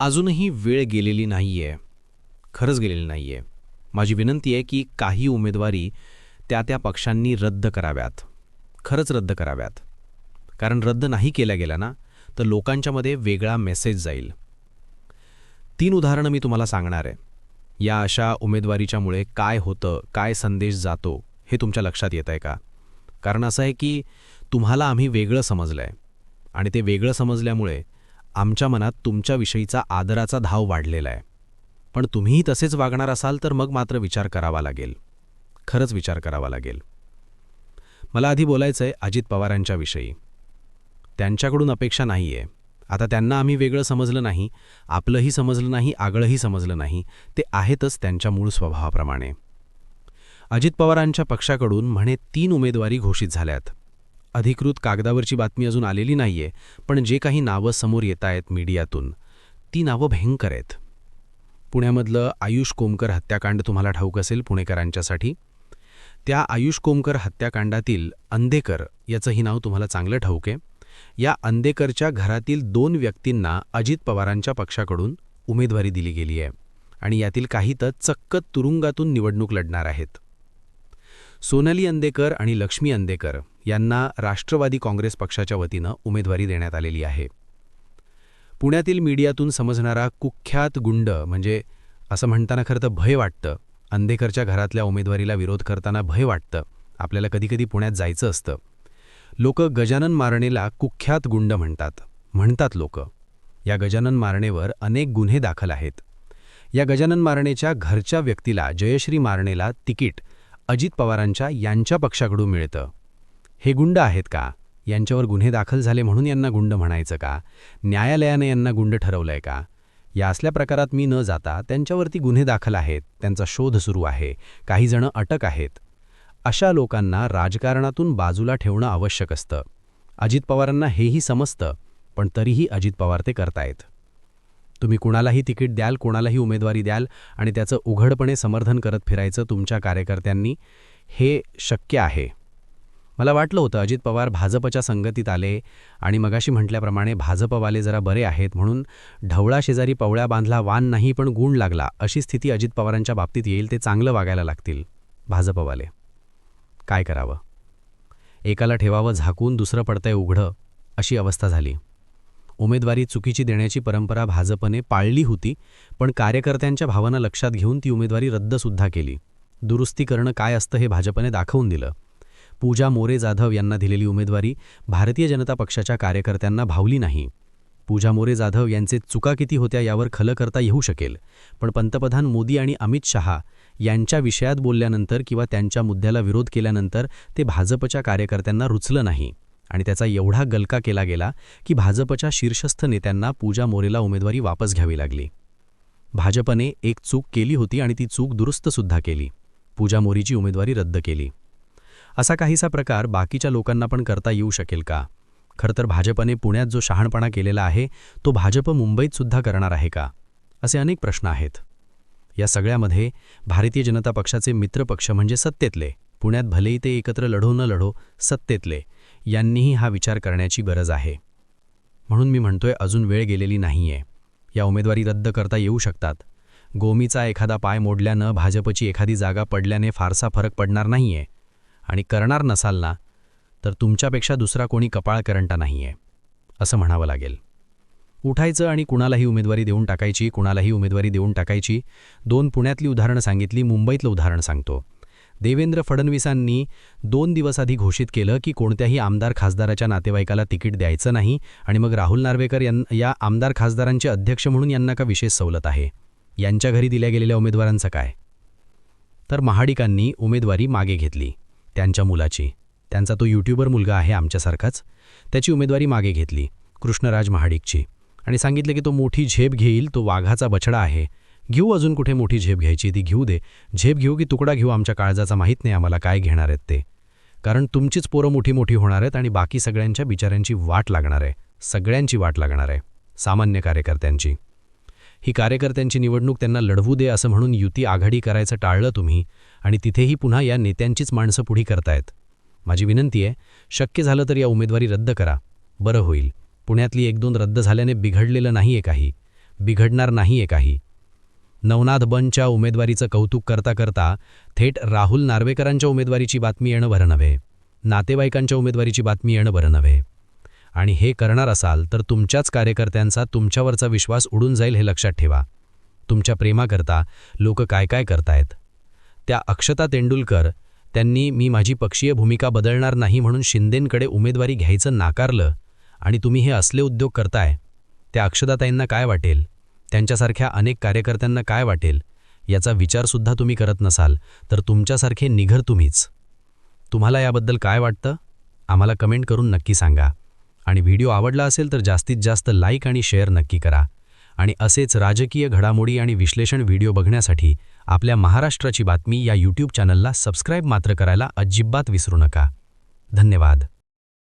अजूनही वेळ गेलेली नाही आहे खरंच गेलेली नाही आहे माझी विनंती आहे की काही उमेदवारी त्या त्या पक्षांनी रद्द कराव्यात. खरंच रद्द कराव्यात. कारण रद्द नाही केल्या गेल्या ना तर लोकांच्यामध्ये वेगळा मेसेज जाईल. तीन उदाहरणं मी तुम्हाला सांगणार आहे. या अशा उमेदवारीच्यामुळे काय होतं काय संदेश जातो हे तुमच्या लक्षात येत आहे का? कारण असं आहे की तुम्हाला आम्ही वेगळं समजलं आहे आणि ते वेगळं समजल्यामुळे आमच्या मनात तुमच्याविषयीचा आदराचा धाव वाढलेला आहे. पण तुम्हीही तसेच वागणार असाल तर मग मात्र विचार करावा लागेल. खरंच विचार करावा लागेल. मला आधी बोलायचं आहे अजित पवारांच्याविषयी त्यांच्याकडून अपेक्षा नाही आहे आता त्यांना आम्ही वेगळं समजलं नाही आपलंही समजलं नाही आगळंही समजलं नाही ते आहेतच त्यांच्या मूळ स्वभावाप्रमाणे. अजित पवारांच्या पक्षाकडून म्हणे तीन उमेदवारी घोषित झाल्यात. अधिकृत कागदावरची बातमी अजून आलेली नाहीये पण जे काही नावं समोर येत आहेत मीडियातून ती नावं भयंकर आहेत. पुण्यामधलं आयुष कोमकर हत्याकांड तुम्हाला ठाऊक असेल पुणेकरांच्यासाठी. त्या आयुष कोमकर हत्याकांडातील अंधेकर याचंही नाव तुम्हाला चांगलं ठाऊक आहे. या अंधेकरच्या घरातील दोन व्यक्तींना अजित पवारांच्या पक्षाकडून उमेदवारी दिली गेली आहे आणि यातील काही तर चक्क तुरुंगातून निवडणूक लढणार आहेत. सोनाली अंदेकर आणि लक्ष्मी अंदेकर यांना राष्ट्रवादी काँग्रेस पक्षाच्या वतीनं उमेदवारी देण्यात आलेली आहे. पुण्यातील मीडियातून समजणारा कुख्यात गुंड म्हणजे असं म्हणताना खरं तर भय वाटतं. अंधेकरच्या घरातल्या उमेदवारीला विरोध करताना भय वाटतं. आपल्याला कधीकधी पुण्यात जायचं असतं. लोक गजानन मारणेला कुख्यात गुंड म्हणतात. म्हणतात लोक. या गजानन मारणेवर अनेक गुन्हे दाखल आहेत. या गजानन मारणेच्या घरच्या व्यक्तीला जयश्री मारणेला तिकीट अजित पवारांच्या यांच्या पक्षाकडून मिळतं. हे गुंड आहेत का? यांच्यावर गुन्हे दाखल झाले म्हणून यांना गुंड म्हणायचं का? न्यायालयाने यांना गुंड ठरवलंय का? या असल्या प्रकारात मी न जाता त्यांच्यावरती गुन्हे दाखल आहेत त्यांचा शोध सुरू आहे काही जण अटक आहेत. अशा लोकांना राजकारणातून बाजूला ठेवणं आवश्यक असतं. अजित पवारांना हेही समजतं पण तरीही अजित पवार ते करतायत. तुम्ही कुणालाही तिकीट द्याल कोणालाही उमेदवारी द्याल आणि त्याचं उघडपणे समर्थन करत फिरायचं तुमच्या कार्यकर्त्यांनी हे शक्य आहे. मला वाटलं होतं अजित पवार भाजपच्या संगतीत आले आणि मगाशी म्हटल्याप्रमाणे भाजपवाले जरा बरे आहेत म्हणून ढवळा शेजारी पवळ्या बांधला वान नाही पण गुण लागला. अशी स्थिती अजित पवारांच्या बाबतीत येईल ते चांगलं वागायला लागतील भाजपवाले. काय करावं? एकाला ठेवावं झाकून दुसरं पडतंय उघडं अशी अवस्था झाली. उमेदवारी चुकीची देण्याची परंपरा भाजपने पाळली होती पण कार्यकर्त्यांच्या भावना लक्षात घेऊन ती उमेदवारी रद्दसुद्धा केली. दुरुस्ती करणं काय असतं हे भाजपने दाखवून दिलं. पूजा मोरे जाधव यांना दिलेली उमेदवारी भारतीय जनता पक्षाच्या कार्यकर्त्यांना भावली नाही. पूजा मोरे जाधव यांचे चुका किती होत्या यावर खलं करता येऊ शकेल पण पंतप्रधान मोदी आणि अमित शहा यांच्या विषयात बोलल्यानंतर किंवा त्यांच्या मुद्द्याला विरोध केल्यानंतर ते भाजपच्या कार्यकर्त्यांना रुचलं नाही आणि त्याचा एवढा गलका केला गेला की भाजपच्या शीर्षस्थ नेत्यांना पूजा मोरेला उमेदवारी वापस घ्यावी लागली. भाजपने एक चूक केली होती आणि ती चूक दुरुस्तसुद्धा केली. पूजा मोरीची उमेदवारी रद्द केली. असा काहीसा प्रकार बाकीच्या लोकांना पण करता येऊ शकेल का? खरं तर भाजपने पुण्यात जो शहाणपणा केलेला आहे तो भाजप मुंबईत सुद्धा करणार आहे का? असे अनेक प्रश्न आहेत. या सगळ्यामध्ये भारतीय जनता पक्षाचे मित्रपक्ष म्हणजे सत्तेतले. पुण्यात भलेही ते एकत्र लढो न लढो सत्तेतले. यांनीही हा विचार करण्याची गरज आहे. म्हणून मी म्हणतोय अजून वेळ गेलेली नाहीये. या उमेदवारी रद्द करता येऊ शकतात. गोमीचा एखादा पाय मोडल्यानं भाजपची एखादी जागा पडल्याने फारसा फरक पडणार नाहीये. आणि करणार नसाल ना तर तुमच्यापेक्षा दुसरा कोणी कपाळ करंटा नाहीये असं म्हणावं लागेल. उठायचं आणि कुणालाही उमेदवारी देऊन टाकायची कुणालाही उमेदवारी देऊन टाकायची दोन पुण्यातली उदाहरणं सांगितली मुंबईतलं उदाहरण सांगतो. देवेंद्र फडणवीसांनी दोन दिवस आधी घोषित केलं की कोणत्याही आमदार खासदाराच्या नातेवाईकाला तिकीट द्यायचं नाही आणि मग राहुल नार्वेकर या आमदार खासदारांचे अध्यक्ष म्हणून यांना का विशेष सवलत आहे? यांच्या घरी दिल्या गेलेल्या उमेदवारांचं काय? तर महाडिकांनी उमेदवारी मागे घेतली. त्यांच्या मुलाची. त्यांचा तो यूट्यूबर मुलगा आहे आमच्यासारखाच. त्याची उमेदवारी मागे घेतली कृष्णराज महाडिकची. आणि सांगितलं की तो मोठी झेप घेईल तो वाघाचा बछडा आहे. घेऊ अजून कुठे मोठी झेप घ्यायची? ती घेऊ दे. झेप घेऊ की तुकडा घेऊ आमच्या काळजाचा माहीत नाही आम्हाला काय घेणार आहेत ते. कारण तुमचीच पोरं मोठी मोठी होणार आहेत आणि बाकी सगळ्यांच्या बिचाऱ्यांची वाट लागणार आहे. सगळ्यांची वाट लागणार आहे. सामान्य कार्यकर्त्यांची. ही कार्यकर्त्यांची निवडणूक त्यांना लढवू दे असं म्हणून युती आघाडी करायचं टाळलं तुम्ही आणि तिथेही पुन्हा या नेत्यांचीच माणसं पुढी करतायत. माझी विनंती आहे शक्य झालं तर या उमेदवारी रद्द करा. बरं होईल. पुण्यातली एक दोन रद्द झाल्याने बिघडलेलं नाही आहे काही. बिघडणार नाहीये काही. नवनाथ बनच्या उमेदवारीचं कौतुक करता करता थेट राहुल नार्वेकरांच्या उमेदवारीची बातमी येणं बरं नव्हे. नातेवाईकांच्या उमेदवारीची बातमी येणं बरं नव्हे. आणि हे करणार असाल तर तुमच्याच कार्यकर्त्यांचा तुमच्यावरचा विश्वास उडून जाईल हे लक्षात ठेवा. तुमच्या प्रेमाकरता लोक काय काय करतायत? त्या अक्षता तेंडुलकर त्यांनी मी माझी पक्षीय भूमिका बदलणार नाही म्हणून शिंदेंकडे उमेदवारी घ्यायचं नाकारलं आणि तुम्ही हे असले उद्योग करताय त्या अक्षताताईंना काय वाटेल? त्यांच्यासारख्या अनेक कार्यकर्त्यांना काय वाटेल? याचा विचारसुद्धा तुम्ही करत नसाल तर तुमच्यासारखे निघर तुम्हीच. तुम्हाला याबद्दल काय वाटतं? आम्हाला कमेंट करून नक्की सांगा. आणि व्हिडिओ आवडला असेल तर जास्तीत जास्त लाईक आणि शेअर नक्की करा. आणि असेच राजकीय घडामोडी आणि विश्लेषण व्हिडिओ बघण्यासाठी आपल्या महाराष्ट्राची बातमी या यूट्यूब चॅनलला सबस्क्राईब मात्र करायला अजिबात विसरू नका. धन्यवाद.